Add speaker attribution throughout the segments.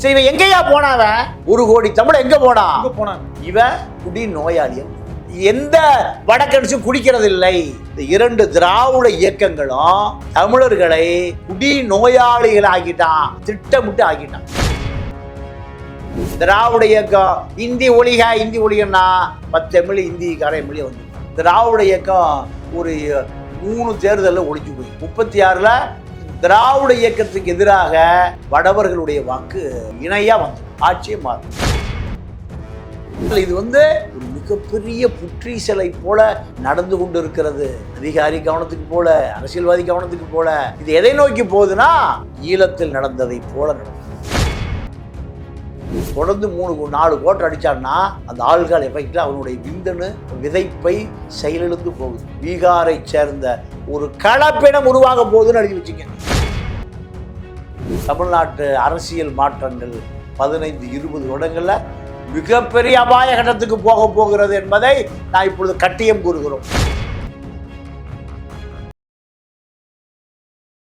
Speaker 1: சரி இவன் எங்கேயா போனாவன் ஒரு கோடி தமிழ் எங்க போனா?
Speaker 2: போனாங்க
Speaker 1: இவன் குடி நோயாளியம் எந்த வடக்கடிச்சும் குடிக்கிறது இல்லை இந்த இரண்டு திராவிட இயக்கங்களும் தமிழர்களை குடி நோயாளிகள் ஆக்கிட்டான் திட்டமிட்டு ஆக்கிட்டான். திராவிட இயக்கம் இந்தி ஒளிக இந்தி ஒளிகன்னா பத்து எம்எல்ஏ இந்திக்கார எம்எல்ஏ வந்து திராவிட இயக்கம் ஒரு மூணு தேர்தலில் ஒழிஞ்சு போய். முப்பத்தி ஆறில் திராவிட இயக்கத்துக்கு எதிராக வடவர்களுடைய வாக்கு இணையா வந்து ஆட்சியை மாறும். இது வந்து ஒரு மிகப்பெரிய புற்றீசலை போல நடந்து கொண்டு இருக்கிறது அதிகாரி கவனத்துக்கு போல அரசியல்வாதி கவனத்துக்கு போல. இது எதை நோக்கி போகுதுன்னா ஈழத்தில் நடந்ததை போல நடந்தது. தொடர்ந்து மூணு நாலு கோட்டை அடிச்சான்னா அந்த ஆள்கால் எஃபெக்டில் அவனுடைய விந்தனு விதைப்பை செயலிழந்து போகுது. பீகாரை சேர்ந்த ஒரு கலப்பினம் உருவாக போகுதுன்னு எழுதி வச்சுங்க. தமிழ்நாட்டு அரசியல் மாற்றங்கள் பதினைந்து இருபது வருடங்களில் மிகப்பெரிய அபாய கட்டத்துக்கு போக போகிறது என்பதை நான் இப்பொழுது கட்டியம் கூறுகிறோம்.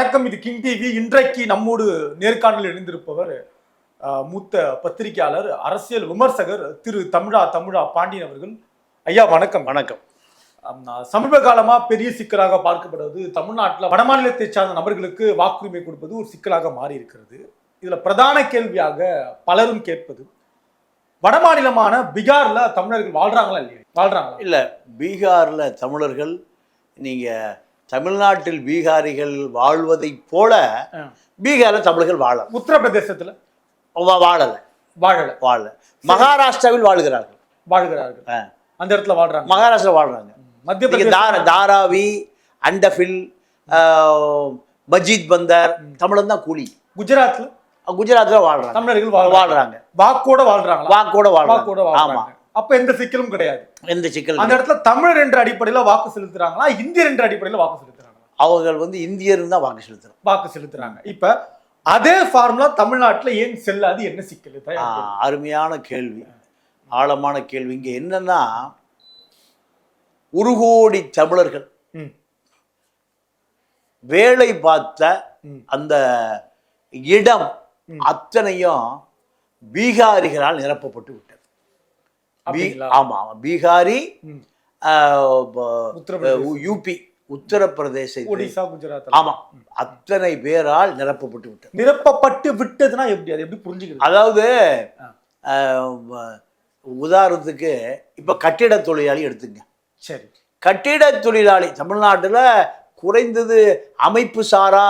Speaker 2: வணக்கம். இது கிங் டிவி. இன்றைக்கு நம்மோடு நேர்காணலில் இணைந்திருப்பவர் மூத்த பத்திரிகையாளர் அரசியல் விமர்சகர் திரு தமிழா தமிழா பாண்டியன் அவர்கள். ஐயா வணக்கம்.
Speaker 1: வணக்கம்.
Speaker 2: சமீப காலமா பெரிய சிக்கலாக பார்க்கப்படுவது தமிழ்நாட்டில் வடமாநிலத்தை சார்ந்த நபர்களுக்கு வாக்குரிமை கொடுப்பது ஒரு சிக்கலாக மாறி இருக்கிறது இதுல பிரதான கேள்வியாக பலரும் கேட்பது வடமாநிலமான பீகார்ல தமிழர்கள் வாழ்றாங்களா இல்லையா? வாழ்றாங்களா?
Speaker 1: இல்ல பீகார்ல தமிழர்கள் நீங்க தமிழ்நாட்டில் பீகாரிகள் வாழ்வதைப் போல. பீகார்ல தமிழர்கள் வாழ
Speaker 2: உத்தரப்பிரதேசத்துல?
Speaker 1: வாழல.
Speaker 2: வாழல.
Speaker 1: வாழல. மகாராஷ்டிராவில் வாழுகிறார்கள்.
Speaker 2: வாழ்கிறார்கள். அந்த இடத்துல வாழ்றாங்க.
Speaker 1: மகாராஷ்டிரா வாழ்றாங்க.
Speaker 2: மத்திய
Speaker 1: தார தாராவி அண்டஃபில் மஜீத் பந்தர் தமிழன் தான் கூலி.
Speaker 2: குஜராத்ல?
Speaker 1: குஜராத்ல வாழ்றாங்க.
Speaker 2: தமிழர்கள் வாழ்றாங்க.
Speaker 1: வாழ்றாங்க.
Speaker 2: வாக்கோட வாழ்றாங்களா?
Speaker 1: வாக்கோட வாழ்றாங்க. ஆமா
Speaker 2: வாழ்றாங்க. அப்ப எந்த சிக்கலும் கிடையாது.
Speaker 1: எந்த சிக்கல்
Speaker 2: அந்த இடத்துல தமிழர் என்ற அடிப்படையில வாக்கு செலுத்துறாங்களா இந்தியர் என்ற அடிப்படையில வாக்கு செலுத்துறாங்களா?
Speaker 1: அவர்கள் வந்து இந்தியர் தான் வாக்கு செலுத்துறாங்க
Speaker 2: வாக்கு செலுத்துறாங்க. இப்ப அதே ஃபார்முலா தமிழ்நாட்டுல ஏன் செல்லாது என்ன சிக்கல்.
Speaker 1: அருமையான கேள்வி. ஆழமான கேள்வி. இங்க என்னன்னா ஒரு கோடி தமிழர்கள்
Speaker 2: ம்,
Speaker 1: வேலை பார்த்த. அந்த இடம். அத்தனையும் பீகாரிகளால் நிரப்பப்பட்டு விட்டது பீ-
Speaker 2: அப்படிங்களா?
Speaker 1: ஆமா ஆமா. பீகாரி. யூபி உத்தரப்பிரதேச
Speaker 2: ஒடிசா குஜராத்.
Speaker 1: ஆமா. அத்தனை பேரால் நிரப்பப்பட்டு விட்டது.
Speaker 2: நிரப்பப்பட்டு விட்டதுன்னா எப்படி? அது எப்படி புரிஞ்சுக்கிறது?
Speaker 1: அதாவது உதாரணத்துக்கு இப்ப கட்டிட தொழிலாளி எடுத்துங்க.
Speaker 2: சரி.
Speaker 1: கட்டிட தொழிலாளி தமிழ்நாட்டுல குறைந்தது அமைப்பு சாரா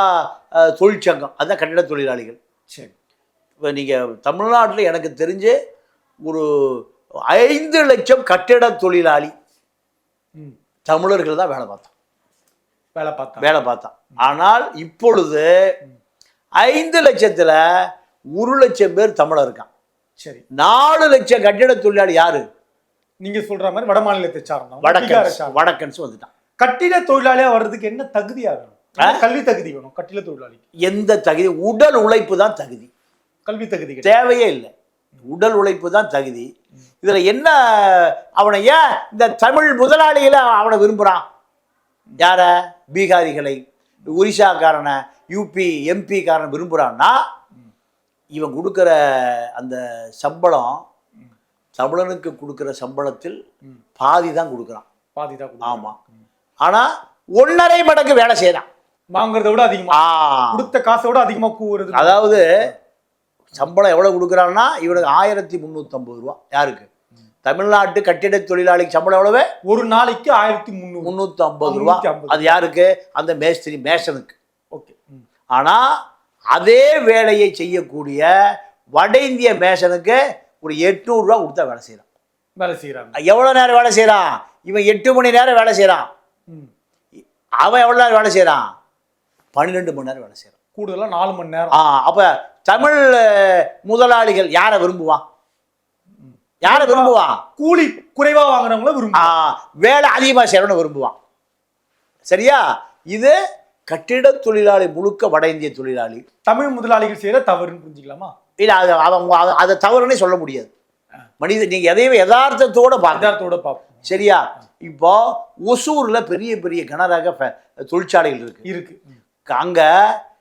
Speaker 1: தொழிற்சங்கம். அதான் கட்டிட தொழிலாளிகள்.
Speaker 2: சரி.
Speaker 1: இப்போ நீங்கள் தமிழ்நாட்டில் எனக்கு தெரிஞ்சு ஒரு ஐந்து லட்சம் கட்டிட தொழிலாளி. தமிழர்கள் தான் வேலை பார்த்தோம்
Speaker 2: வேலை பார்த்தா
Speaker 1: வேலை பார்த்தோம் ஆனால் இப்பொழுது ஐந்து லட்சத்துல ஒரு லட்சம் பேர் தமிழர் இருக்கான்
Speaker 2: சரி.
Speaker 1: நாலு லட்சம் கட்டிட தொழிலாளி யாரு?
Speaker 2: நீங்க சொல்ற மாதிரி வட மாநிலத்தை பீகாரை
Speaker 1: வடக்கன்ஸ். வடக்கன்ஸ் வந்துட்டான்
Speaker 2: கட்டிட தொழிலாளியா வர்றதுக்கு என்ன தகுதியா வேணும்? கல்வி தகுதி வேணும் கட்டிட தொழிலாளிக்கு?
Speaker 1: எந்த தகுதி? உடல் உழைப்பு தான் தகுதி.
Speaker 2: கல்வி தகுதி.
Speaker 1: தேவையே இல்லை. உடல் உழைப்பு தான் தகுதி. இதுல என்ன அவனை ஏன் இந்த தமிழ் முதலாளிகளை அவனை விரும்புறான்? யார? பீகாரிகளை. ஒரிசாக்காரனை யூபி எம்பி காரனை விரும்புறான்னா இவன் கொடுக்குற அந்த சம்பளம் தமிழனுக்கு கொடுக்குற சம்பளத்தில். பாதி தான் கொடுக்குறான்.
Speaker 2: பாதி தான் கொடுக்கணும்.
Speaker 1: ஆமா. ஆனா ஒன்னரை மடங்கு வேலை செய்யறான்.
Speaker 2: வாங்குறத விட அதிகமா.
Speaker 1: ஆ.
Speaker 2: கொடுத்த காசை விட அதிகமா கூவுறது.
Speaker 1: அதாவது சம்பளம் எவ்வளவு கொடுக்குறான்னா இவனுக்கு ஆயிரத்தி முந்நூற்றம்பது ரூபா. யாருக்கு? தமிழ்நாட்டு கட்டிட தொழிலாளிக்கு சம்பளம் எவ்வளவு?
Speaker 2: ஒரு நாளைக்கு ஆயிரத்தி முந்நூறு
Speaker 1: முந்நூற்றி ஐம்பது ரூபா
Speaker 2: 350.
Speaker 1: அது யாருக்கு? அந்த மேஸ்திரி மேஷனுக்கு.
Speaker 2: ஓகே. ம்.
Speaker 1: ஆனா அதே வேலையை செய்யக்கூடிய வட இந்திய மேஷனுக்கு ஒரு எட்நூறுரூவா கொடுத்தா வேலை செய்யறான்
Speaker 2: வேலை செய்யறாங்க
Speaker 1: எவ்வளோ நேரம் வேலை செய்யறான் இவன் எட்டு மணி நேரம் வேலை செய்யறான்
Speaker 2: ம்.
Speaker 1: அவன் எவ்வளோ நேரம் வேலை செய்யறான் பன்னிரெண்டு மணி நேரம் வேலை செய்யறான்
Speaker 2: கூடுதலா நாலு மணி நேரம்.
Speaker 1: ஆ அப்ப தமிழ் முதலாளிகள் யாரை விரும்புவான் யாரை விரும்புவான்
Speaker 2: கூலி குறைவா வாங்குறவங்கள
Speaker 1: ஆ,
Speaker 2: விரும்ப
Speaker 1: வேலை அதிகமாக செய்யணும்னு விரும்புவான் சரியா? இது கட்டிட தொழிலாளி முழுக்க வட இந்திய தொழிலாளி.
Speaker 2: தமிழ் முதலாளிகள் செய்யற தவறுன்னு புரிஞ்சுக்கலாமா?
Speaker 1: இல்லை அது அவங்க அதை- தவறுனே சொல்ல முடியாது. மனித நீங்க எதையுமே யதார்த்தத்தோட
Speaker 2: யதார்த்தத்தோட பார்ப்போம்.
Speaker 1: சரியா? இப்போ ஒசூர்ல பெரிய பெரிய கனரக தொழிற்சாலைகள் இருக்கு.
Speaker 2: இருக்கு.
Speaker 1: அங்க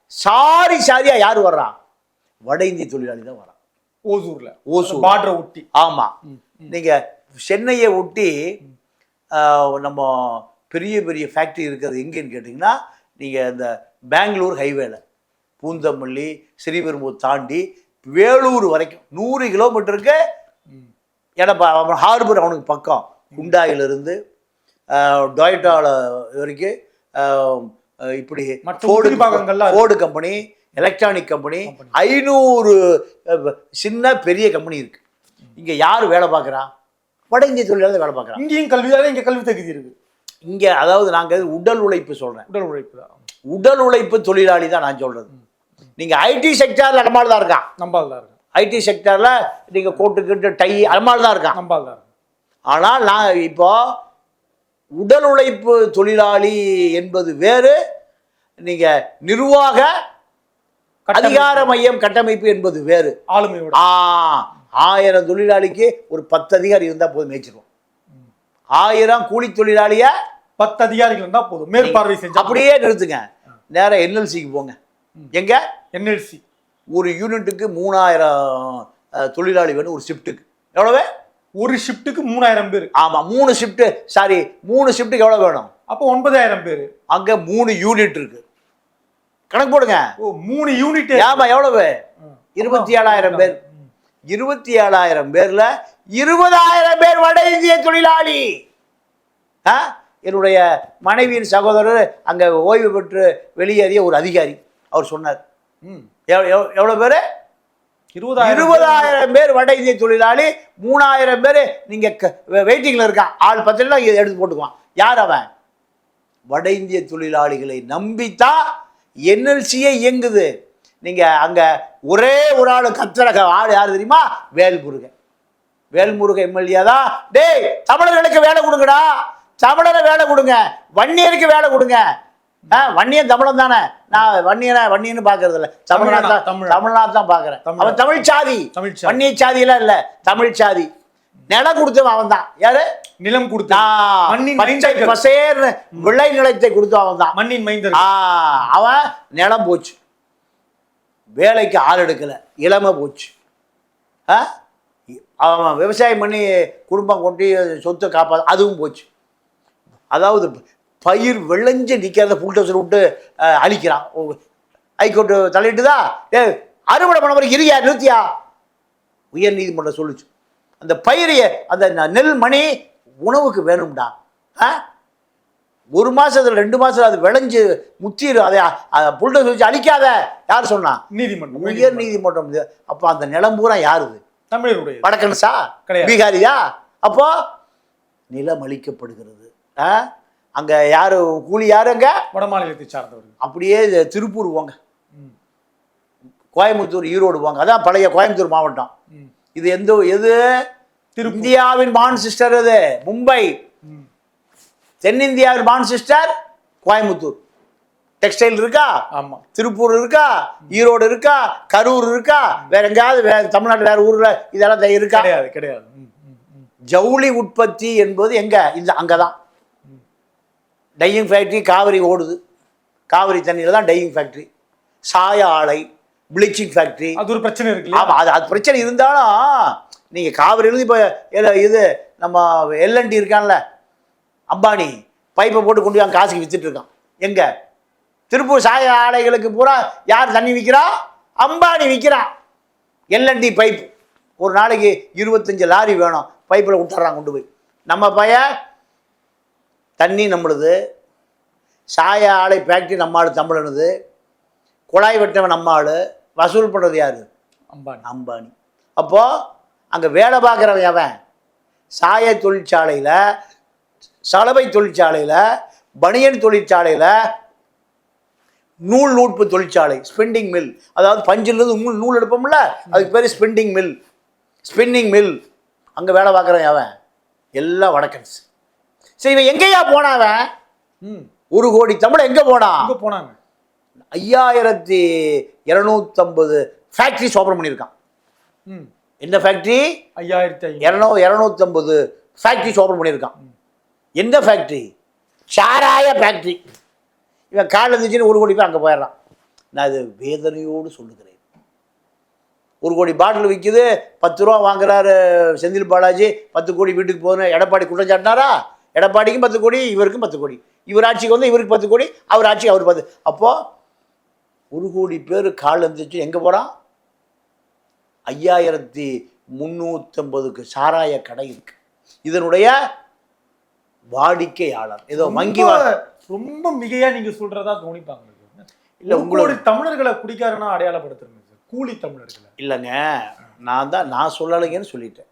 Speaker 1: சாரி சாரியா யார் வர்றான் வட இந்திய தொழிலாளி தான் வரான்.
Speaker 2: ஓசூர்ல.
Speaker 1: ஓசூர்.
Speaker 2: பார்டரை ஒட்டி.
Speaker 1: ஆமா. நீங்க சென்னையை ஒட்டி நம்ம பெரிய பெரிய ஃபேக்ட்ரி இருக்கிறது எங்கேன்னு கேட்டிங்கன்னா நீங்க இந்த பெங்களூர் ஹைவேல பூந்தமல்லி ஸ்ரீபெரும்பூர் தாண்டி வேலூர் வரைக்கும் நூறு கிலோமீட்டருக்கு. ஏன்னா அவன் ஹார்பர் அவனுக்கு பக்கம். குண்டாயிலிருந்து டொயட்டால வரைக்கும் இப்படி
Speaker 2: மற்ற
Speaker 1: Ford Ford company electronic company. ஐநூறு சின்ன பெரிய கம்பெனி இருக்கு. இங்க யார் வேலை பார்க்குறா? வட இந்திய தொழிலாளர் வேலை பார்க்குறான்
Speaker 2: இங்கேயும் கல்விதானே இங்க கல்வி தகுதி இருக்கு.
Speaker 1: இங்க அதாவது நாங்க உடல் உழைப்பு சொல்றேன்.
Speaker 2: உடல் உழைப்பு தான்.
Speaker 1: உடல் உழைப்பு தொழிலாளி தான் நான் சொல்றது. நீங்க ஐடி செக்டார்ல நம்மால் தான் இருக்கான்
Speaker 2: நம்பால் தான் இருக்கு?
Speaker 1: ஐடி செக்டார்ல நீங்க கோட்டு கிட்டு டை நம்மால் தான் இருக்கான்
Speaker 2: நம்பால் தான்
Speaker 1: ஆனால் நான் இப்போ உடல் உழைப்பு தொழிலாளி என்பது வேறு நீங்க நிர்வாக அதிகார மையம் கட்டமைப்பு என்பது வேறு.
Speaker 2: ஆளுமையோட.
Speaker 1: ஆயிரம் தொழிலாளிக்கு ஒரு பத்து அதிகாரி இருந்தா போதும் மேய்ச்சிருவோம். ஆயிரம் கூலி தொழிலாளிய
Speaker 2: பத்து அதிகாரிகள் இருந்தா போதும். மேற்பார்வை செஞ்சா
Speaker 1: அப்படியே நிறுத்துங்க. நேரா என்எல்சிக்கு போங்க. எங்க?
Speaker 2: என்எல்சி
Speaker 1: ஒரு யூனிட்டுக்கு மூணாயிரம் தொழிலாளி வேணும் ஒரு ஷிஃப்ட்டுக்கு. எவ்வளவு?
Speaker 2: ஒரு ஷிஃப்ட்டுக்கு மூணாயிரம் பேர்.
Speaker 1: ஆமா மூணு ஷிஃப்ட் சாரி மூணு ஷிஃப்ட்டுக்கு எவ்வளவு வேணும்?
Speaker 2: அப்போ ஒன்பதாயிரம் பேர்.
Speaker 1: அங்க மூணு யூனிட் இருக்கு. கணக்கு போடுங்க.
Speaker 2: ஓ மூணு யூனிட்
Speaker 1: ஆமா எவ்வளவு? இருபத்தி ஏழாயிரம் பேர். இருபத்தி ஏழாயிரம் பேர்ல இருபதாயிரம் பேர் வட இந்திய தொழிலாளி. ஆ? என்னுடைய மனைவியின் சகோதரர் அங்க ஓய்வு பெற்று வெளியேறிய ஒரு அதிகாரி. அவர் சொன்னார். எவ்வ- எவ்வ- எவ்வளவு பேரு?
Speaker 2: இருபதாயிரம்
Speaker 1: இருபதாயிரம் பேர் வட இந்திய தொழிலாளி மூணாயிரம் பேர் நீங்க வெயிட்டிங்ல இருக்கான் ஆள் பத்திரம் எடுத்து போட்டுக்குவான். யார் அவன்? வட இந்திய தொழிலாளிகளை நம்பித்தான் என்எல்சியே இயங்குது. நீங்க அங்க ஒரே ஒரு ஆள் கத்திரக ஆள் யார் தெரியுமா? வேல்முருகன். வேல்முருகன் எம்எல்ஏ தான். டேய் தமிழர்களுக்கு வேலை கொடுங்கடா. தமிழரை வேலை கொடுங்க. வன்னியருக்கு வேலை கொடுங்க. வன்னியன் தமிழன் தானே. நான் வன்னியனை வன்னியன்னு பாக்குறது இல்ல தமிழ்நாடு தான்
Speaker 2: தமிழ்.
Speaker 1: தமிழ்நாடு தான் பாக்குறேன். அவன் தமிழ் சாதி.
Speaker 2: தமிழ் சாதி.
Speaker 1: வன்னிய சாதியெல்லாம் இல்ல. தமிழ் சாதி. நிலம் கொடுத்தவன் அவன் தான் யாரு?
Speaker 2: நிலம் கொடுத்து
Speaker 1: நான்
Speaker 2: மண்ணின்
Speaker 1: பச்சை
Speaker 2: மைந்தர்கள்.
Speaker 1: பசேர்னு விளை நிலத்தை கொடுத்தவன் அவன் தான்
Speaker 2: மண்ணின் மைந்தர்
Speaker 1: அவன் நிலம் போச்சு. வேலைக்கு ஆள் எடுக்கல. இளமை போச்சு? அவன் விவசாயம் பண்ணி குடும்பம் கொண்டு சொத்தை காப்பா அதுவும் போச்சு. அதாவது பயிர் விளைஞ்சு நிற்கிறத புல்டோசர் விட்டு அழிக்கிறான். ஹைகோர்ட்டு தலையிட்டுதா ஏ அறுவடை பண்ண பிறகு இருக்கியா நிறுத்தியா? உயர் நீதிமன்றம் சொல்லுச்சு. அந்த பயிரைய அந்த நெல் மணி உணவுக்கு வேணும்டா. ஒரு மாசத்துல ரெண்டு மாசத்துல அது விளைஞ்சு முத்திரும் அதை புல்டோசர் வச்சு அழிக்காத. யார் சொன்னா?
Speaker 2: நீதிமன்றம்.
Speaker 1: உயர் நீதிமன்றம். அப்ப அந்த நிலம் பூரா யாருது
Speaker 2: தமிழருடைய.
Speaker 1: வடக்கன்ஸா. பீகாரியா? அப்போ நிலம் அளிக்கப்படுகிறது? அங்க யாரு கூலி யாரு அங்க?
Speaker 2: வட மாநிலத்தை சார்ந்தவர்கள்.
Speaker 1: அப்படியே திருப்பூர் போங்க. கோயம்புத்தூர் ஈரோடு போங்க. அதான் பழைய கோயம்புத்தூர் மாவட்டம். இது எந்த எது. இந்தியாவின் மான் சிஸ்டர் இது மும்பை. தென்னிந்தியாவின் மான் சிஸ்டர் கோயம்புத்தூர். டெக்ஸ்டைல் இருக்கா?
Speaker 2: ஆமா.
Speaker 1: திருப்பூர் இருக்கா? ஈரோடு இருக்கா? கரூர் இருக்கா? வேற எங்கேயாவது வேற தமிழ்நாட்டில் வேற ஊர்ல இதெல்லாம் இருக்கா?
Speaker 2: கிடையாது கிடையாது.
Speaker 1: ஜவுளி உற்பத்தி என்பது எங்க? இந்த அங்கதான். டையிங் ஃபேக்டரி காவிரி ஓடுது. காவிரி தண்ணியில தான் டையிங் ஃபேக்டரி சாய ஆலை ப்ளீச்சிங் ஃபேக்டரி
Speaker 2: அது ஒரு பிரச்சனை இருக்கு இல்லையா?
Speaker 1: ஆமா அது அது பிரச்சனை இருந்தாலும் நீங்க காவிரியிலிருந்து இப்போ இது நம்ம எல்என்டி இருக்கான்ல அம்பானி பைப்பை போட்டு கொண்டு போய் காசுக்கு வித்துட்டு இருக்கான். எங்க? திருப்பூர் சாய ஆலைகளுக்கு பூரா யார் தண்ணி விற்கிறா அம்பானி விற்கிறான் எல்என்டி பைப் ஒரு நாளைக்கு இருபத்தஞ்சு லாரி வேணும். பைப்பில் விட்டுறான் கொண்டு போய். நம்ம பையன் தண்ணி நம்மளுது. சாய ஆலை ஃபேக்ட்ரி நம்ம ஆளு தமிழனுது. குழாய் வெட்டவன் நம்ம ஆளு வசூல் பண்ணுறது யாரு?
Speaker 2: அம்பானி.
Speaker 1: அம்பானி. அப்போ அங்க வேலை பார்க்குறவன் அவன் சாய தொழிற்சாலையில சலவை தொழிற்சாலையில பனியன் தொழிற்சாலையில நூல் நூற்பு தொழிற்சாலை ஸ்பெண்டிங் மில் அதாவது பஞ்சிலிருந்து நூல் நூல் எடுப்போம்ல அதுக்கு பேர் ஸ்பெண்டிங் மில் ஸ்பின்னிங் மில் அங்கே வேலை பார்க்குறவன் அவன் எல்லாம் வடக்கன்ஸ். சரி இவன் எங்கேயா
Speaker 2: ம்.
Speaker 1: ஒரு கோடி தமிழ் எங்கே போனான்?
Speaker 2: அங்க போனாங்க.
Speaker 1: ஐயாயிரத்தி இரநூத்தம்பது ஃபேக்ட்ரிஸ் ஓப்பன் பண்ணியிருக்கான்.
Speaker 2: ம்.
Speaker 1: என்ன ஃபேக்ட்ரி
Speaker 2: ஐயாயிரத்தி
Speaker 1: இரநூ இரநூத்தம்பது ஃபேக்ட்ரிஸ் ஓப்பன் பண்ணியிருக்கான். எந்த ஃபேக்ட்ரி சாராய ஃபேக்ட்ரி இவன் காலில் இருந்துச்சுன்னு ஒரு கோடி பேர் அங்கே போயிடுறான். நான் இது வேதனையோடு சொல்லுகிறேன். ஒரு கோடி பாட்டில் விற்கிது பத்து ரூபா வாங்குறாரு செந்தில் பாலாஜி பத்து கோடி வீட்டுக்கு போகணும் எடப்பாடி குற்றம் சாட்டினாரா? எடப்பாடிக்கும் பத்து கோடி இவருக்கும் பத்து கோடி. இவர் ஆட்சிக்கு வந்து இவருக்கு பத்து கோடி அவர் ஆட்சிக்கு அவர் பத்து. அப்போது ஒரு கோடி பேர் காலில் இருந்துச்சு எங்கே போகிறான் ஐயாயிரத்தி முந்நூற்றம்பதுக்கு சாராய கடை இருக்கு. இதனுடைய வாடிக்கையாளர். ஏதோ வங்கி
Speaker 2: ரொம்ப
Speaker 1: வா-
Speaker 2: ரொம்ப மிகையா நீங்க சொல்றதா கவனிப்பாங்க
Speaker 1: இல்ல,
Speaker 2: இல்ல
Speaker 1: உங்களோட-
Speaker 2: உங்களோட தமிழர்களை குடிக்காரனா அடையாளப்படுத்துறீங்க சார். கூலி தமிழர்களை.
Speaker 1: இல்லைங்க நான் தான் நான் சொல்லலைங்கன்னு சொல்லிட்டேன்.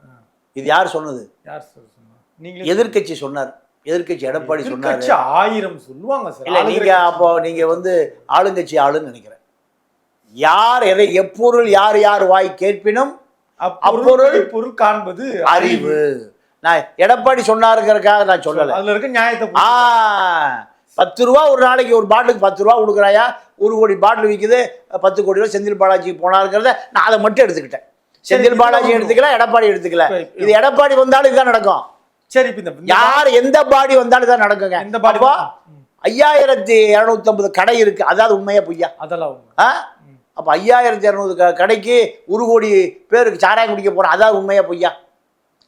Speaker 1: இது யார் சொன்னது?
Speaker 2: யார் சொன்னா நீங்களே
Speaker 1: எதிர்க்கட்சி சொன்னார். எதிர்க்கட்சி எடப்பாடி சொன்னார்.
Speaker 2: ஆயிரம் சொல்லுவாங்க சார்.
Speaker 1: இல்லை நீங்க. அப்போ நீங்க வந்து ஆளுங்கட்சி ஆளுன்னு நினைக்கிறேன். யார் எதை எப்பொருள் யார் யார் வாய் கேட்பினும்
Speaker 2: அப்பொருள் பொருள் காண்பது
Speaker 1: அறிவு. நான் எடப்பாடி சொன்னாருங்கிறதுக்காக நான் சொல்லலை.
Speaker 2: அதுல இருக்க நியாயத்தை
Speaker 1: ஆ. பத்து ரூபா ஒரு நாளைக்கு ஒரு பாட்டிலுக்கு பத்து ரூபா கொடுக்குறாயா? ஒரு கோடி பாட்டில் விற்குது பத்து கோடி ரூபா செந்தில் பாலாஜிக்கு போனாருங்கிறத நான் அதை மட்டும் எடுத்துக்கிட்டேன். செந்தில் பாலாஜி எடுத்துக்கல எடப்பாடி எடுத்துக்கல. இது எடப்பாடி வந்தாலும் இதுதான் நடக்கும்.
Speaker 2: சரி இப்ப இந்த இந்த
Speaker 1: யார் எந்த பாடி வந்தாலும் தான் நடக்குங்க.
Speaker 2: எந்த பாடி.
Speaker 1: ஐயாயிரத்தி இரநூத்தம்பது கடை இருக்கு. அதாவது உண்மையா பொய்யா?
Speaker 2: அதெல்லாம்
Speaker 1: அப்போ ஐயாயிரத்தி இரநூறு க கடைக்கு ஒரு கோடி பேருக்கு சாராயம் குடிக்க போகிறோம் அதாவது உண்மையா பொய்யா?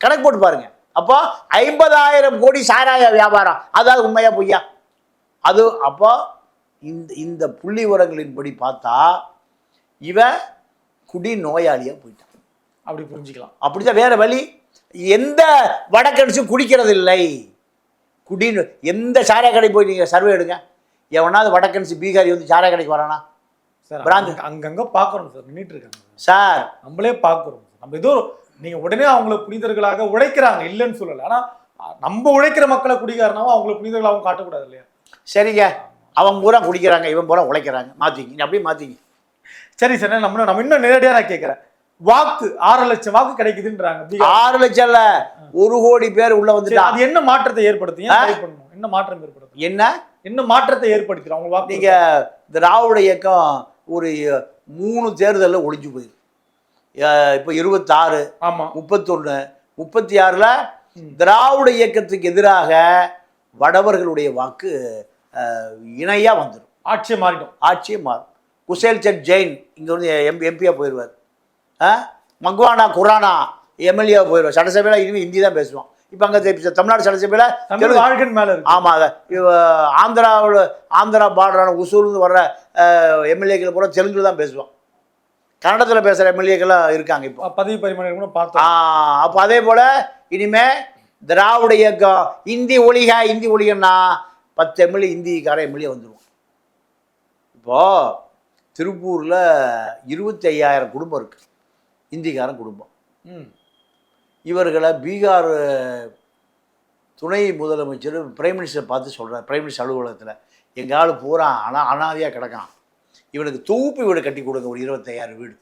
Speaker 1: கணக்கு போட்டு பாருங்க. அப்போ ஐம்பதாயிரம் கோடி சாராய வியாபாரம். அதாவது உண்மையா பொய்யா? அது அப்போ இந்த இந்த புள்ளி விவரங்களின்படி பார்த்தா இவன் குடி நோயாளியாக போயிட்டான்.
Speaker 2: அப்படி புரிஞ்சுக்கலாம்.
Speaker 1: அப்படிதான் வேற வழி. எந்த வடக்கடிச்சும் குடிக்கிறது இல்லை குடி எந்த சாராய கடை போய் நீங்கள் சர்வே எடுங்க. எவனாவது வடக்கன்சி பீகாரி வந்து சாராய கடைக்கு வரானா?
Speaker 2: Sir
Speaker 1: brandy.
Speaker 2: அங்க- அங்கங்க பாக்குறோம் சார் நின்னுட்டு இருக்காங்க.
Speaker 1: சார்.
Speaker 2: நம்மளே பாக்குறோம் நம்ம ஏதோ நீங்க உடனே அவங்கள புனிதர்களாக உழைக்கிறாங்க இல்லைன்னு சொல்லல. ஆனா நம்ம உழைக்கிற மக்களை குடிக்காரனாவும் அவங்கள புனிதர்களாகவும் காட்டக்கூடாது இல்லையா?
Speaker 1: சரிங்க. அவன் பூரா குடிக்கிறாங்க இவன் பூரா உழைக்கிறாங்க. மாற்றிங்க நீ அப்படியே மாற்றிங்க
Speaker 2: சரி சார் நம்ம நம்ம இன்னும் நேரடியா நான் கேட்கிறேன் வாக்கு ஆறு லட்சம் வாக்கு கிடைக்குதுன்றாங்க.
Speaker 1: ஆறு லட்சம் இல்ல ஒரு கோடி பேர் உள்ள
Speaker 2: சரி,
Speaker 1: வந்துட்டான்
Speaker 2: அது என்ன மாற்றத்தை பண்ணணும்? என்ன மாற்றம் ஏற்படுத்தும்?
Speaker 1: என்ன?
Speaker 2: என்ன மாற்றத்தை ஏற்படுத்தும்? அவங்க வாக்கு
Speaker 1: நீங்க திராவிட இயக்கம் ஒரு மூணு தேர்தலில் ஒளிஞ்சு போயிருக்கு இப்போ இருபத்தாறு
Speaker 2: ஆமா.
Speaker 1: முப்பத்தொன்று முப்பத்தி ஆறில். திராவிட இயக்கத்துக்கு எதிராக வடவர்களுடைய வாக்கு அஹ், இணையா வந்துடும்
Speaker 2: ஆட்சியை மாறிடும்.
Speaker 1: ஆட்சியே மாறும். குசேல் சந்த் ஜெயின் இங்கே வந்து எம் எம்பியாக போயிடுவார் ஆ? மக்வானா குரானா எம்எல்ஏ போயிடுவார். சட்டசபையில் இனிமேல் ஹிந்தி தான் பேசுவான். இப்போ அங்கே தமிழ்நாடு சட்டசபையில்
Speaker 2: தமிழ் வாழ்கன் மேல
Speaker 1: ஆமாம் ஆந்திராவில் ஆந்திரா பார்டரான உசூர்ந்து வர்ற எம்எல்ஏக்கள் பூரா தெலுங்குல தான் பேசுவான். கன்னடத்தில் பேசுகிற எம்எல்ஏக்கெல்லாம் இருக்காங்க இப்போ.
Speaker 2: பதவி பரிமாணம் கூட பார்த்தோம்.
Speaker 1: அப்போ அதே போல் இனிமே திராவிட இயக்கம் இந்தி ஒழிக இந்தி ஒழிகன்னா பத்து எம்எல்ஏ இந்திக்கார எம்எல்ஏ வந்துடுவோம் இப்போது திருப்பூரில் இருபத்தி ஐயாயிரம் குடும்பம் இருக்குது இந்திக்காரன் குடும்பம். இவர்களை பீகார் துணை முதலமைச்சர் பிரைம் மினிஸ்டர் பார்த்து சொல்கிறார் பிரைம் மினிஸ்டர் அலுவலகத்தில் எங்கள் ஆள் பூரா அனா அனாதையாக கிடக்கான். இவனுக்கு தொகுப்பு வீடு கட்டி கொடுங்க ஒரு இருபத்தையாயிரம் வீடு.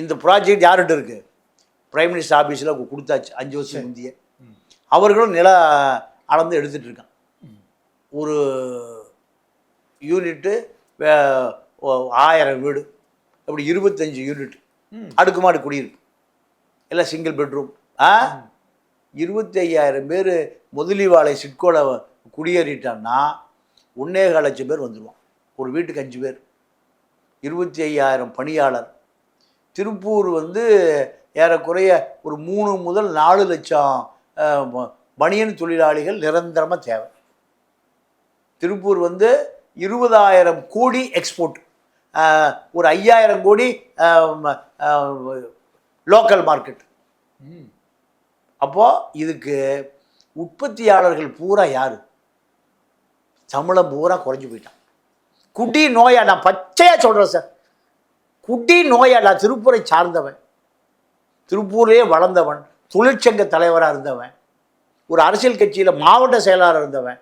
Speaker 1: இந்த ப்ராஜெக்ட் யார்கிட்ட இருக்கு? பிரைம் மினிஸ்டர் ஆஃபீஸில் கொடுத்தாச்சு அஞ்சு வருஷம் முந்தைய. அவர்களும் நில அளந்து எடுத்துட்டு இருக்கான். ஒரு யூனிட்டு ஆயிரம் வீடு. அப்படி இருபத்தஞ்சு யூனிட். அடுக்குமாடு குடியிருப்பு. எல்லாம் சிங்கிள் பெட்ரூம் ஆ? இருபத்தி ஐயாயிரம் பேர் முதலிவாளை சிட்கோல குடியேறிட்டான்னா ஒன்னேகால் லட்சம் பேர் வந்துடுவான் ஒரு வீட்டுக்கு அஞ்சு பேர். இருபத்தி ஐயாயிரம் பணியாளர். திருப்பூர் வந்து ஏறக்குறைய ஒரு மூணு முதல் நாலு லட்சம் பனியன் தொழிலாளிகள் நிரந்தரமாக தேவை. திருப்பூர் வந்து இருபதாயிரம் கோடி எக்ஸ்போர்ட் ஒரு ஐயாயிரம் கோடி லோக்கல் மார்க்கெட். அப்போது இதுக்கு உற்பத்தியாளர்கள் பூரா யார்? தமிழன் பூரா குறைஞ்சு போயிட்டான். குடி நோயா நான் பச்சையாக சொல்கிறேன் சார். குடி நோயா நான் திருப்பூரை சார்ந்தவன். திருப்பூர்லேயே வளர்ந்தவன். தொழிற்சங்க தலைவராக இருந்தவன். ஒரு அரசியல் கட்சியில் மாவட்ட செயலாளர் இருந்தவன்.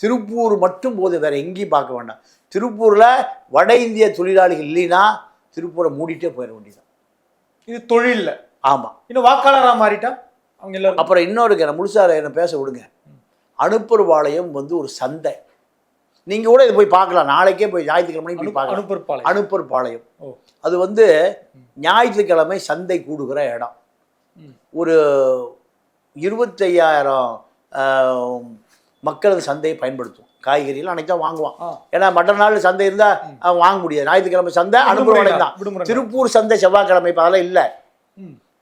Speaker 1: திருப்பூர் மட்டும் போது வேற எங்கேயும் பார்க்க வேண்டாம். திருப்பூரில் வட இந்திய தொழிலாளிகள் இல்லைன்னா திருப்பூரை மூடிட்டே போயிட வேண்டியது
Speaker 2: இது தொழில்ல.
Speaker 1: ஆமாம்
Speaker 2: இன்னும் வாக்காளரா மாறிட்டா? அவங்க எல்லாரும்.
Speaker 1: அப்புறம் இன்னொரு என்ன முழுசாக என்னை பேச விடுங்க. அனுப்பர்பாளையம் வந்து ஒரு சந்தை. நீங்கள் கூட இது போய் பார்க்கலாம். நாளைக்கே போய் ஞாயிற்றுக்கிழமை போய் பார்க்கலாம்.
Speaker 2: அனுப்பற்பாளை
Speaker 1: அனுப்பர்பாளையம்.
Speaker 2: ஓ.
Speaker 1: அது வந்து ஞாயிற்றுக்கிழமை சந்தை கூடுகிற இடம். ஒரு இருபத்தையாயிரம் ஆஹ், மக்கள் அந்த சந்தையை பயன்படுத்தும். காய்கறிகள் அனைத்தும் வாங்குவான். ஏன்னா மற்ற நாள் சந்தை இருந்தால் அவன் வாங்க முடியாது. ஞாயிற்றுக்கிழமை சந்தை அனுப்பர்பாளையம் தான். திருப்பூர் சந்தை செவ்வாய்க்கிழமை இப்போ அதெல்லாம் இல்லை.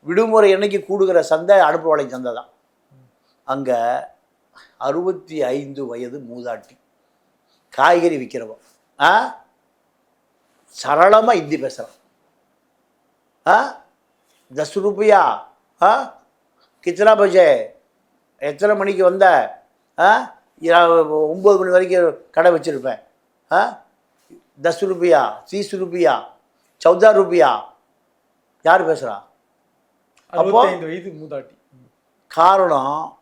Speaker 1: விடுமுறை என்னைக்கு கூடுகிற சந்தை அனுப்பர்பாளையம் சந்தை தான். அங்கே அறுபத்தி ஐந்து வயது மூதாட்டி. காய்கறி விற்கிறவன் ஆ? சரளமாக ஹிந்தி பேசுகிறான் ஆ? தஸ் ரூபியா? ஆ? கிச்சனா பஜே? எத்தனை மணிக்கு வந்த? ஆ? ஒம்பது மணி வரைக்கும் கடை வச்சுருப்பேன். ஆ? தஸ் ரூபியா தீஸ் ரூபியா சௌதா ரூபியா. யார் பேசுகிறா
Speaker 2: அறுபத்தைந்து வயது மூதாட்டி.
Speaker 1: காரணம்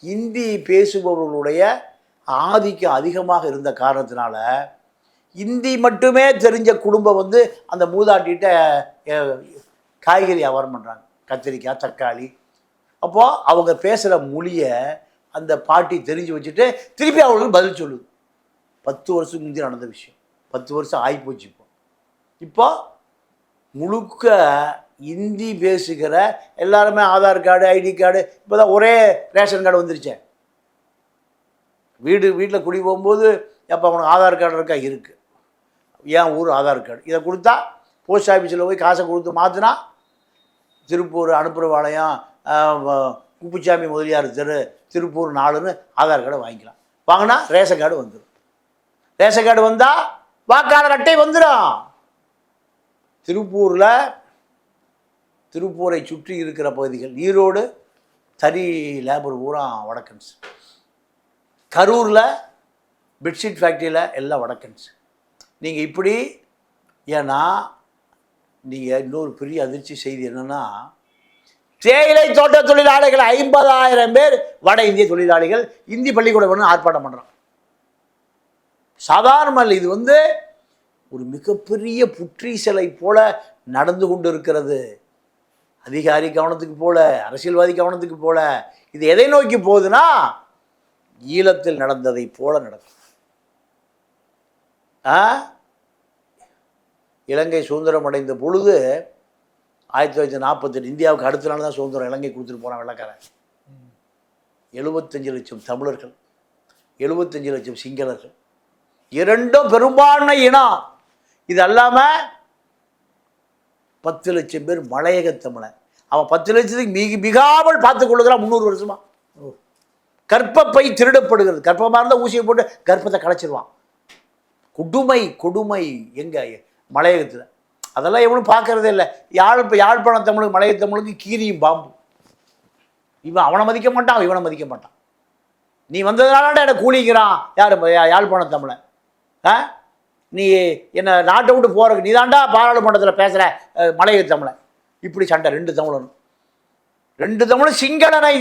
Speaker 1: இந்தி பேசுபவர்களுடைய ஆதிக்கம் அதிகமாக இருந்த காரணத்தினால இந்தி மட்டுமே தெரிஞ்ச குடும்பம் வந்து அந்த மூதாட்டிகிட்ட காய்கறி வியாபாரம் பண்ணுறாங்க கத்திரிக்காய் தக்காளி. அப்போது அவங்க பேசுகிற மொழியை அந்த பாட்டி தெரிஞ்சு வச்சுட்டு திருப்பி அவங்களுக்கு பதில் சொல்லுது. பத்து வருஷத்துக்கு முந்தைய நடந்த விஷயம். பத்து வருஷம் ஆகிப்போச்சு இப்போ. இப்போ முழுக்க இந்தி பேசுகிற எல்லாருமே ஆதார் கார்டு ஐடி கார்டு இப்போ தான் ஒரே ரேஷன் கார்டு வந்துருச்சேன் வீடு வீட்டில் குடி போகும்போது எப்போ அவனுக்கு ஆதார் கார்டு இருக்கா? இருக்குது ஏன் ஊர் ஆதார் கார்டு? இதை கொடுத்தா போஸ்ட் ஆஃபீஸில் போய் காசை கொடுத்து மாற்றினா திருப்பூர் அனுப்புறவாளையம் குப்புச்சாமி முதலியார் தெரு திருப்பூர் நாலுன்னு ஆதார் கார்டை வாங்கிக்கலாம். வாங்கினா ரேஷன் கார்டு வந்துடும் ரேஷன் கார்டு வந்தால் வாக்காளர் அட்டை வந்துடும் திருப்பூரில் திருப்பூரை சுற்றி இருக்கிற பகுதிகள் ஈரோடு தறி லேபர் பூரா வடக்கன்ஸ். கரூரில் பெட்ஷீட் ஃபேக்ட்ரியில் எல்லாம் வடக்கன்ஸ். நீங்கள் இப்படி ஏன்னா நீங்கள் இன்னொரு பெரிய அதிர்ச்சி செய்தி என்னென்னா தேயிலை தோட்ட தொழிலாளிகள் ஐம்பதாயிரம் பேர் வட இந்திய தொழிலாளிகள் இந்தி பள்ளிக்கூடம் ஆர்ப்பாட்டம் பண்ணுறான் சாதாரண இது வந்து ஒரு மிகப்பெரிய புற்றீசலை போல நடந்து கொண்டு இருக்கிறது அதிகாரி கவனத்துக்கு போல அரசியல்வாதி கவனத்துக்கு போல. இது எதை நோக்கி போகுதுன்னா ஈழத்தில் நடந்ததை போல நடக்கும். ஆ? இலங்கை சுதந்திரம் அடைந்த பொழுது ஆயிரத்தி தொள்ளாயிரத்தி நாற்பத்தெட்டு இந்தியாவுக்கு அடுத்த நாள் தான் சுதந்திரம் இலங்கை கொடுத்துட்டு போனான் வெள்ளக்காரன். எழுபத்தஞ்சு லட்சம் தமிழர்கள் எழுபத்தஞ்சு லட்சம் சிங்களர்கள் இரண்டும் பெரும்பான்மை இனம். இது அல்லாமல் பத்து லட்சம் பேர் மலையக தமிழன் அவன் பத்து லட்சத்துக்கு மிக மிகாமல் பார்த்து கொள்ளுகிறான் முந்நூறு வருஷமா.
Speaker 2: ஓ.
Speaker 1: கர்ப்பப்பை திருடப்படுகிறது. கர்ப்பமாக இருந்தால் ஊசியை போட்டு கர்ப்பத்தை கலைச்சிருவான். கொடுமை கொடுமை எங்க மலையகத்தில். அதெல்லாம் எவனும் பார்க்கறதே இல்லை. யாழ் இப்போ யாழ்ப்பாண தமிழுக்கு மலைய தமிழுக்கு கீரியும் பாம்பு இவன் அவனை மதிக்க மாட்டான் இவனை மதிக்க மாட்டான். நீ வந்ததுனால என்னை கூலிக்கிறான் யார் யாழ்ப்பாண தமிழன். ஆ? நீ என்னை நாட்டை விட்டு போகிறக்கு நீ தாண்டா பாராளுமன்றத்தில் பேசுகிற மலைய தமிழன். இப்படி சண்டை ரெண்டு தமிழனும். ரெண்டு தமிழும் சிங்களனை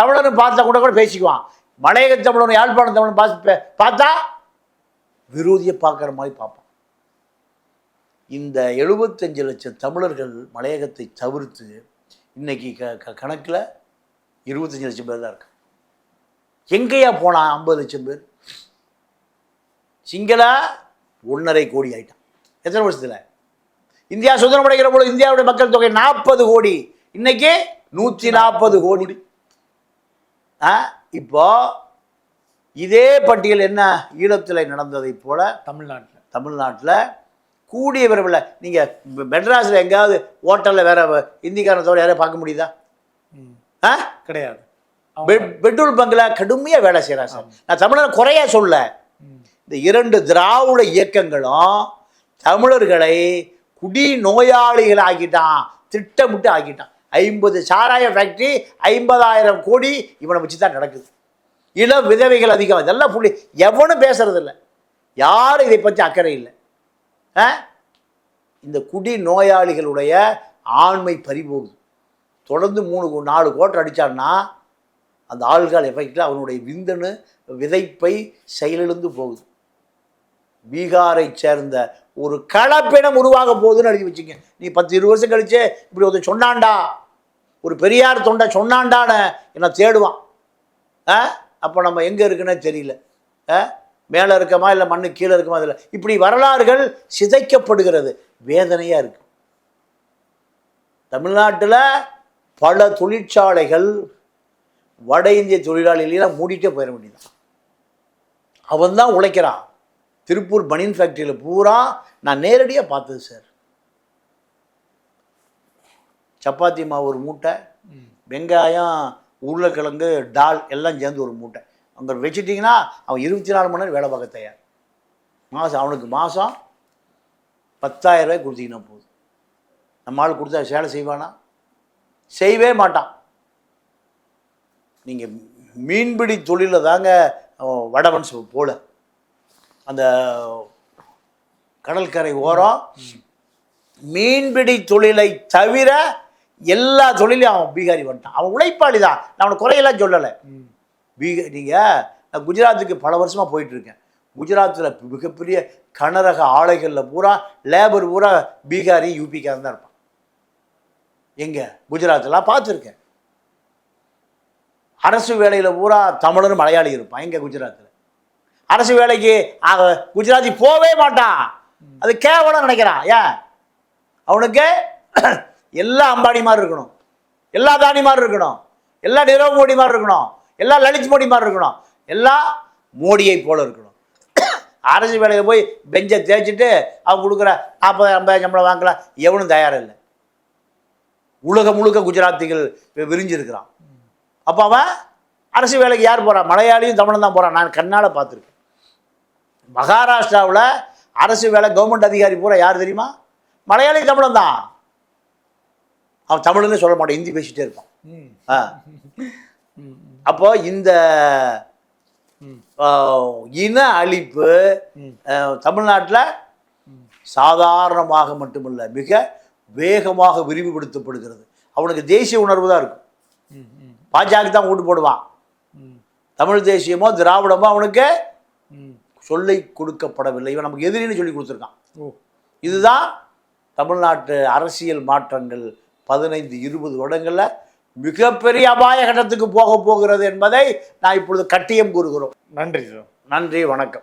Speaker 1: தமிழனு பார்த்தா கூட கூட பேசிக்குவான். மலையக தமிழனும் யாழ்ப்பாண தமிழன் பார்த்து பார்த்தா? விரோதியை பார்க்குற மாதிரி பார்ப்பான். இந்த எழுபத்தஞ்சு லட்சம் தமிழர்கள் மலையகத்தை தவிர்த்து இன்னைக்கு க க கணக்கில் இருபத்தஞ்சி லட்சம் பேர் தான் இருக்கு எங்கேயா போனான் ஐம்பது லட்சம் பேர்? சிங்களா ஒன்றரை கோடி ஆயிட்டான். எத்தனை வருஷத்தில்? இந்தியா சுதந்திரம் அடைகிற போல இந்தியாவுடைய மக்கள் தொகை நாற்பது கோடி. இன்னைக்கு நூற்றி நாற்பது கோடி. ஆ இப்போ இதே பட்டியல் என்ன? ஈழத்தில் நடந்ததைப் போல
Speaker 2: தமிழ்நாட்டில்.
Speaker 1: தமிழ்நாட்டில் கூடிய விரைவில் நீங்கள் மெட்ராஸில் எங்கேயாவது ஹோட்டலில் வேற இந்திக்காரனை தவிர யாரையும் பார்க்க முடியுதா. ஆ?
Speaker 2: கிடையாது.
Speaker 1: பெட்ரோல் பங்கில் கடுமையாக வேலை செய்கிறான் சார். நான் தமிழர் குறையா சொல்ல. இந்த இரண்டு திராவிட இயக்கங்களும் தமிழர்களை குடி நோயாளிகள் ஆக்கிட்டான் திட்டமிட்டு ஆக்கிட்டான். ஐம்பது சாராய ஃபேக்ட்ரி ஐம்பதாயிரம் கோடி இவனை வச்சு தான் நடக்குது. இளம் விதவைகள் அதிகம். இதெல்லாம் புள்ளி எவனும் பேசுறதில்ல. யாரும் இதை பற்றி அக்கறை இல்லை? இந்த குடி நோயாளிகளுடைய ஆண்மை பறிபோகுது. தொடர்ந்து மூணு கோ- நாலு கோட்டர் அடித்தான்னா அந்த ஆள்கால் எஃபெக்டில் அவனுடைய விந்தனு விதைப்பை செயலிழந்து போகுது. பீகாரை சேர்ந்த ஒரு கலப்பினம் உருவாக போகுதுன்னு எழுதி வச்சுங்க. நீ பத்து இருபது வருஷம் கழிச்சு இப்படி ஒருத்தன் சொன்னான்டா. ஒரு பெரியார் தொண்டை சொன்னான்டான்னு என்ன தேடுவான். ஆ? அப்போ நம்ம எங்கே இருக்குன்னே தெரியல. ஆ? மேலே இருக்கமா இல்லை மண்ணு கீழே இருக்குமா அதில் இப்படி வரலாறுகள் சிதைக்கப்படுகிறது. வேதனையாக இருக்கு. தமிழ்நாட்டில் பல தொழிற்சாலைகள் வட இந்திய தொழிலாளிகளெல்லாம் மூடிட்டே போயிட வேண்டியதான் அவன் தான் உழைக்கிறான். திருப்பூர் பனியன் ஃபேக்ட்ரியில் பூரா நான் நேரடியாக பார்த்தது சார் சப்பாத்தி மாவு ஒரு மூட்டை வெங்காயம் உருளைக்கிழங்கு டால் எல்லாம் சேர்ந்து ஒரு மூட்டை. அங்கே வச்சுட்டிங்கன்னா அவன் இருபத்தி நாலு மணி நேரம் வேலை பார்க்க தயார். மாதம் அவனுக்கு மாதம் பத்தாயிரம் ரூபாய் கொடுத்தீங்கன்னா போதும். நம்ம ஆள் கொடுத்தா சேலை செய்வானா? செய்யவே மாட்டான். நீங்கள் மீன்பிடி தொழிலில் தாங்க வடவன் போல. அந்த கடற்கரை ஓரம் மீன்பிடி தொழிலை தவிர எல்லா தொழிலையும் அவன் பீகாரி வந்துட்டான் அவன் உழைப்பாளி தான் நான் அவனை குறையெல்லாம் சொல்லலை. பீக நீங்கள் நான் குஜராத்துக்கு பல வருஷமாக போயிட்டுருக்கேன். குஜராத்தில் மிகப்பெரிய கனரக ஆலைகளில் பூரா லேபர் பூரா பீகாரி யூபிக்காரன் தான் இருப்பான். எங்கே? குஜராத்தில் பார்த்துருக்கேன். அரசு வேலையில் பூரா தமிழரும் மலையாளி இருப்பான். எங்கே குஜராத்தில்? அரசு வேலைக்கு ஆக, குஜராத்தி போவே மாட்டான். அது கேவலம் நினைக்கிறான். ஏன் அவனுக்கு எல்லா அம்பானி மாதிரி இருக்கணும். எல்லா தானி மாதிரி இருக்கணும். எல்லா நிரவ மோடி மாதிரி இருக்கணும். எல்லா லலித் மோடி மாதிரி இருக்கணும். எல்லா மோடியை போல இருக்கணும். அரசு வேலையில் போய் பெஞ்சை தேய்ச்சிட்டு அவன் கொடுக்குற நாற்பது ஐம்பது சம்பளம் வாங்கலாம் எவனும் தயாரில்லை இல்லை. உலகம் முழுக்க குஜராத்திகள் விரிஞ்சிருக்கிறான். அப்போ அவன் அரசு வேலைக்கு யார் போகிறான் மலையாளியும் தமிழும் தான் போகிறான் நான் கண்ணால் பார்த்துருக்கேன். மகாராஷ்டிராவில் அரசு வேலை கவர்மெண்ட் அதிகாரி பூரா யார் தெரியுமா? மலையாளி தமிழன் தான். அவன் தமிழ்னு சொல்ல மாட்டான் ஹிந்தி பேசிட்டே இருப்பான். ஆ. அப்போ இந்த இன அழிப்பு. தமிழ்நாட்டில் சாதாரணமாக மட்டுமல்ல மிக வேகமாக விரிவுபடுத்தப்படுகிறது அவனுக்கு தேசிய உணர்வு தான் இருக்கும். பாஜக தான் ஓட்டு போடுவான். தமிழ் தேசியமோ திராவிடமோ அவனுக்கு. சொல்லை கொடுக்கப்படவில்லை இவன் நமக்கு எதிரின்னு சொல்லி கொடுத்துருக்கான் இதுதான் தமிழ்நாட்டு அரசியல் மாற்றங்கள் பதினைந்து இருபது வருடங்களில் மிகப்பெரிய அபாய கட்டத்துக்கு போக போகிறது என்பதை நான் இப்பொழுது கட்டியம் கூறுகிறோம்.
Speaker 2: நன்றி சார்.
Speaker 1: நன்றி வணக்கம்.